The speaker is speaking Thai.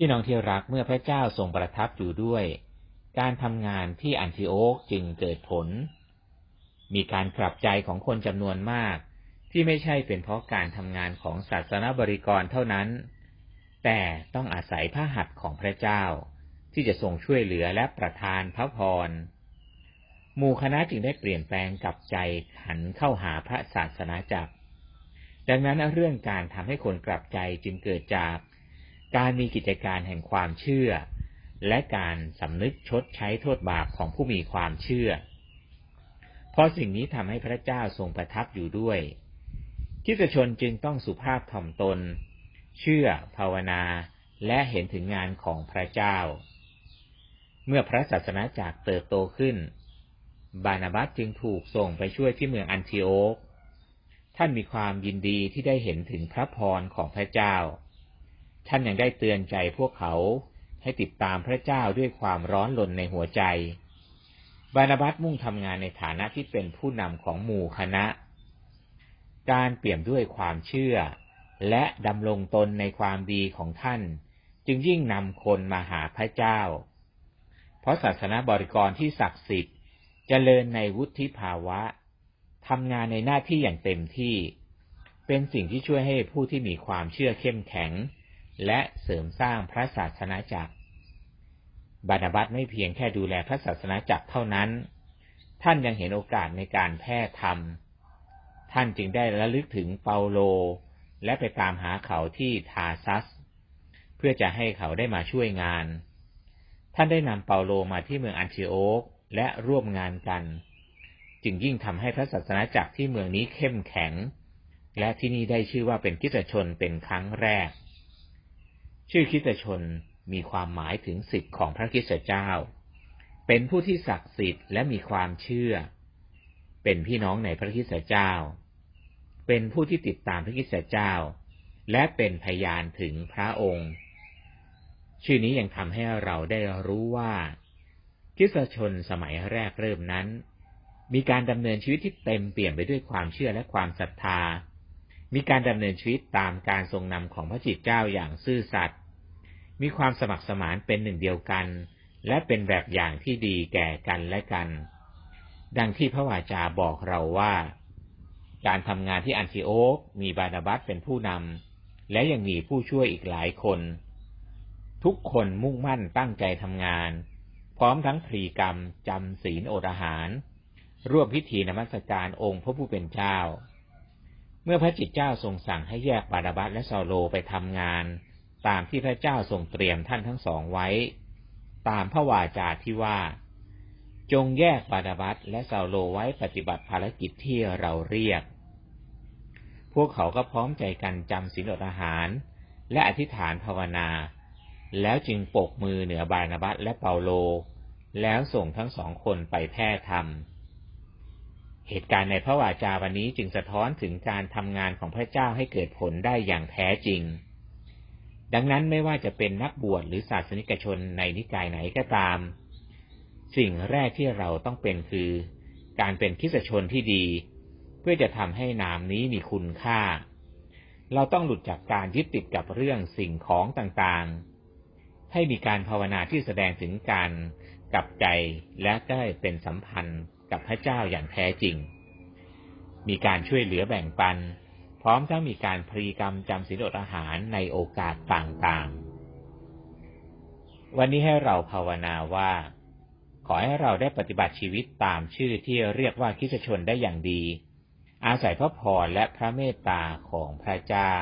พี่น้องที่รักเมื่อพระเจ้าทรงประทับอยู่ด้วย การทำงานที่อันทิโอกจึงเกิดผล มีการกลับใจของคนจำนวนมาก ที่ไม่ใช่เป็นเพราะการทำงานของศาสนบริกรเท่านั้น แต่ต้องอาศัยพระหัตถ์ของพระเจ้า ที่จะทรงช่วยเหลือและประทานพระพรหมู่คณะจึงได้เปลี่ยนแปลงกับใจหันเข้าหาพระศาสนาจักร ดังนั้นเรื่องการทำให้คนกลับใจจึงเกิดจาก การมีกิจการแห่งความเชื่อ และการสำนึกชดใช้โทษบาปของผู้มีความเชื่อ เพราะสิ่งนี้ทำให้พระเจ้าทรงประทับอยู่ด้วยคิสชนจึงต้องสุภาพถ่อมตน เชื่อภาวนาและเห็นถึงงานของพระเจ้า เมื่อพระศาสนาจักเติบโตขึ้น บานาบัสจึงถูกส่งไปช่วยที่เมืองอันทิโอกท่านมีความยินดีที่ได้เห็นถึงพระพรของพระเจ้า ท่านยังได้เตือนใจพวกเขาให้ติดตามพระเจ้าด้วยความร้อนรนในหัวใจ บานาบัสมุ่งทำงานในฐานะที่เป็นผู้นำของหมู่คณะ การเปี่ยมด้วยความเชื่อ และดำรงตนในความดีของท่าน จึงยิ่งนำคนมาหาพระเจ้า เพราะศาสนาบริกรที่ศักดิ์สิทธิ์จเจริญในวุฒิภาวะทำงานในหน้าที่อย่างเต็มที่ เป็นสิ่งที่ช่วยให้ผู้ที่มีความเชื่อเข้มแข็ง และเสริมสร้างพระศาสนาจักร บานาบัตไม่เพียงแค่ดูแลพระศาสนาจักรเท่านั้น ท่านยังเห็นโอกาสในการแพร่ธรรม ท่านจึงได้ระลึกถึงเปาโล และไปตามหาเขาที่ทาซัส เพื่อจะให้เขาได้มาช่วยงาน ท่านได้นำเปาโลมาที่เมืองอันทิโอกและร่วมงานกัน จึงยิ่งทำให้พระศาสนาจักรที่เมืองนี้เข้มแข็ง และที่นี่ได้ชื่อว่าเป็นกิจชนเป็นครั้งแรก ชื่อคิตชนมีความหมายถึงสิทธิ์ของพระคิสเจ้า เป็นผู้ที่ศักดิ์สิทธิ์และมีความเชื่อ เป็นพี่น้องในพระคิสเจ้า เป็นผู้ที่ติดตามพระคิสเจ้า และเป็นพยานถึงพระองค์ ชื่อนี้ยังทำให้เราได้รู้ว่าคิสชนสมัยแรกเริ่มนั้น มีการดำเนินชีวิตที่เต็มเปี่ยมไปด้วยความเชื่อและความศรัทธา มีการดำเนินชีวิตตามการทรงนำของพระจิตเจ้าอย่างซื่อสัตย์ มีความสมัครสมานเป็นหนึ่งเดียวกัน และเป็นแบบอย่างที่ดีแก่กันและกัน ดังที่พระวาจาบอกเราว่า การทำงานที่อันทิโอกมีบานาบัสเป็นผู้นำ และยังมีผู้ช่วยอีกหลายคน ทุกคนมุ่งมั่นตั้งใจทำงาน พร้อมทั้งพรีกรรมจำศีลอดอาหาร ร่วมพิธีนมัสการองค์พระผู้เป็นเจ้า มื่อพระจิตเจ้าทรงสั่งให้แยกบาดาบัสและซาโลไปทำงาน ตามที่พระเจ้าทรงเตรียมท่านทั้งสองไว้ ตามพระวาจาที่ว่า จงแยกบาดาบัสและซาโลไว้ปฏิบัติภารกิจที่เราเรียก พวกเขาก็พร้อมใจกันจำศีลอดอาหาร และอธิษฐานภาวนา แล้วจึงปกมือเหนือบานาบัสและเปาโล แล้วส่งทั้งสองคนไปแพร่ธรรม เหตุการณ์ในพระวาจาวันนี้จึงสะท้อนถึงการทำงานของพระเจ้าให้เกิดผลได้อย่างแท้จริง ดังนั้นไม่ว่าจะเป็นนักบวชหรือศาสนิกชนในนิกายไหนก็ตาม สิ่งแรกที่เราต้องเป็นคือ การเป็นคิสชนที่ดี เพื่อจะทำให้นามนี้มีคุณค่า เราต้องหลุดจากการยึดติดกับเรื่องสิ่งของต่างๆ ให้มีการภาวนาที่แสดงถึงการกลับใจและได้เป็นสัมพันธ์ กับพระเจ้าอย่างแท้จริง มีการช่วยเหลือแบ่งปัน พร้อมทั้งมีการพรีกรรมจำศีลอดอาหารในโอกาสต่างๆ วันนี้ให้เราภาวนาว่า ขอให้เราได้ปฏิบัติชีวิตตามชื่อที่เรียกว่าคิสชนได้อย่างดี อาศัยพระพรและพระเมตตาของพระเจ้า